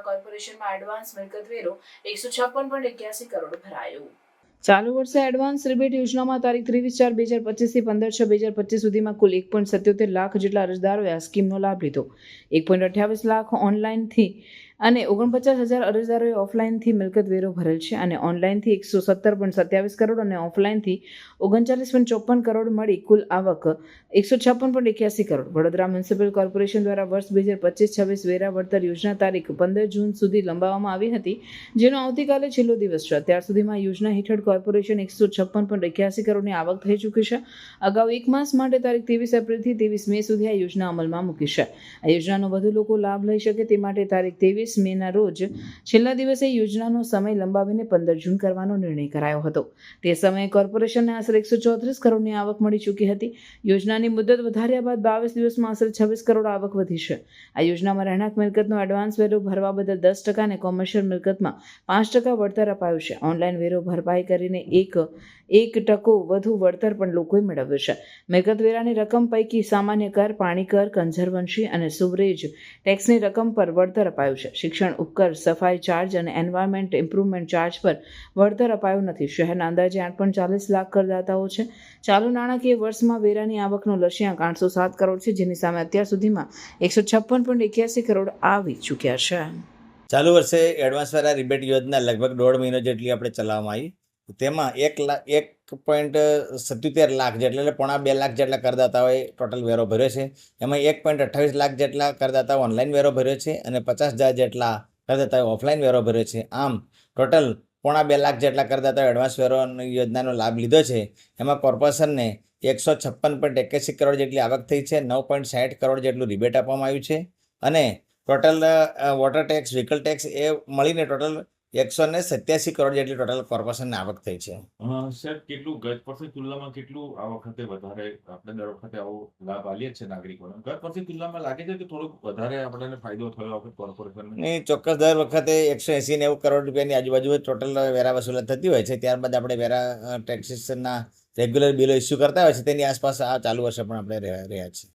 કોર્પોરેશનમાં advance મિલકત વેરો એકસો છપ્પન પોઈન્ટ એક્યાસી કરોડ ભરાયો. ચાલુ વર્ષે એડવાન્સ રિબેટ યોજનામાં તારીખ ત્રેવીસ ચાર બે હજાર પચીસથી પંદર છ બે હજાર પચીસ સુધીમાં કુલ એક પોઈન્ટ સત્યોતેર લાખ જેટલા અરજદારોએ આ સ્કીમનો લાભ લીધો. એક પોઈન્ટ અઠ્યાવીસ લાખ ઓનલાઈનથી અને ઓગણપચાસ હજાર અરજદારોએ ઓફલાઈનથી મિલકત વેરો ભરેલ છે અને ઓનલાઈનથી એકસો સત્તર પોઈન્ટ સત્યાવીસ કરોડ અને ઓફલાઈનથી ઓગણચાલીસ પોઈન્ટ ચોપન કરોડ મળી કુલ આવક એકસો છપ્પન પોઈન્ટ એક્યાસી કરોડ. વડોદરા મ્યુનિસિપલ કોર્પોરેશન દ્વારા વર્ષ બે હજાર પચીસ છવ્વીસ વેરા વળતર યોજના તારીખ પંદર જૂન સુધી લંબાવવામાં આવી હતી, જેનો આવતીકાલે છેલ્લો દિવસ છે. અત્યાર સુધીમાં યોજના હેઠળ કોર્પોરેશન એકસો છપ્પન પોઈન્ટ એક્યાસી કરોડની આવક થઈ ચૂકી છે. અગાઉ એક માસ માટે તારીખ ત્રેવીસ એપ્રિલથી ત્રેવીસ મે સુધી આ યોજના અમલમાં મૂકી છે. આ યોજનાનો વધુ લોકો લાભ લઈ શકે તે માટે તારીખ ત્રેવીસ મેના રોજ છેલ્લા દિવસે યોજનાનો સમય લંબાવીને પંદર જૂન કરવાનો નિર્ણય કરાયો હતો. તે સમયે કોર્પોરેશનને આશરે એકસો ચોત્રીસ કરોડની આવક મળી ચૂકી હતી. યોજનાની મુદત વધાર્યા બાદ બાવીસ દિવસમાં આશરે છવ્વીસ કરોડ આવક વધી છે. આ યોજનામાં રહેણાંક મિલકતનો એડવાન્સ વેરો ભરવા બદલ દસ ટકા અને કોમર્શિયલ મિલકતમાં પાંચ ટકા વળતર અપાયું છે. ઓનલાઈન વેરો ભરપાઈ કરીને એક એક ટકો વધુ વળતર પણ લોકોએ મેળવ્યું છે. મેઘદવેરાની રકમ પૈકી સામાન્ય કર, પાણી કર કંઝર્વન્સી અને સુવરેજ ટેક્સની રકમ પર વળતર અપાયું છે. શિક્ષણ, ઉપકર, સફાઈ ચાર્જ અને એન્વાયરમેન્ટ ઇમ્પ્રુવમેન્ટ ચાર્જ પર વળતર અપાયું નથી. શહેરના અંદાજે આઠ પણ ચાલીસ લાખ કરદાતાઓ છે. ચાલુ નાણાકીય વર્ષમાં વેરાની આવકનો લક્ષ્યાંક આઠસો સાત કરોડ છે, જેની સામે અત્યાર સુધીમાં એકસો છપ્પન પોઈન્ટ એક્યાસી કરોડ આવી ચૂક્યા છે. ચાલુ વર્ષે એડવાન્સ વાળા રિબેટ યોજના લગભગ દોઢ મહિનો જેટલી આપણે ચલાવવામાં આવી. તેમાં એક લાખ એક પોઈન્ટ સત્યોતેર લાખ જેટલા એટલે પોણા બે લાખ જેટલા કરદાતાઓએ ટોટલ વેરો ભર્યો છે. એમાં એક પોઈન્ટ અઠ્ઠાવીસ લાખ જેટલા કરદાતાઓ ઓનલાઈન વેરો ભર્યો છે અને પચાસ હજાર જેટલા કરદાતાઓએ ઓફલાઈન વેરો ભર્યો છે. આમ ટોટલ પોણા બે લાખ જેટલા કરદાતાઓ એડવાન્સ વેરો યોજનાનો લાભ લીધો છે. એમાં કોર્પોરેશનને એકસો છપ્પન પોઈન્ટ એક્યાસી કરોડ જેટલી આવક થઈ છે, નવ પોઈન્ટ સાઠ કરોડ જેટલું રિબેટ આપવામાં આવ્યું છે. અને total water tax vehicle tax એ મળીને ટોટલ એકસો ને સત્યાસી કરોડ જેટલી ટોટલ કોર્પોરેશનને આવક થઈ છે. સર કેટલું ગત વર્ષની તુલનામાં કેટલું આ વખતે વધારે આપણે દર વખતે આવો લાભ આલીએ જ છે નાગરિકોને? ગત વર્ષની તુલનામાં લાગે છે કે થોડોક વધારે આપણને ફાયદો થયો વખતે કોર્પોરેશનને ચોક્કસ દર વખતે એકસો એંસી નેવું કરોડ રૂપિયાની આજુબાજુ ટોટલ વેરા વસૂલાત થતી હોય છે. ત્યારબાદ આપણે વેરા ટેક્સીસના રેગ્યુલર બિલો ઇસ્યુ કરતા હોય છે. તેની આસપાસ આ ચાલુ વર્ષે પણ આપણે રહ્યા રહ્યા છીએ.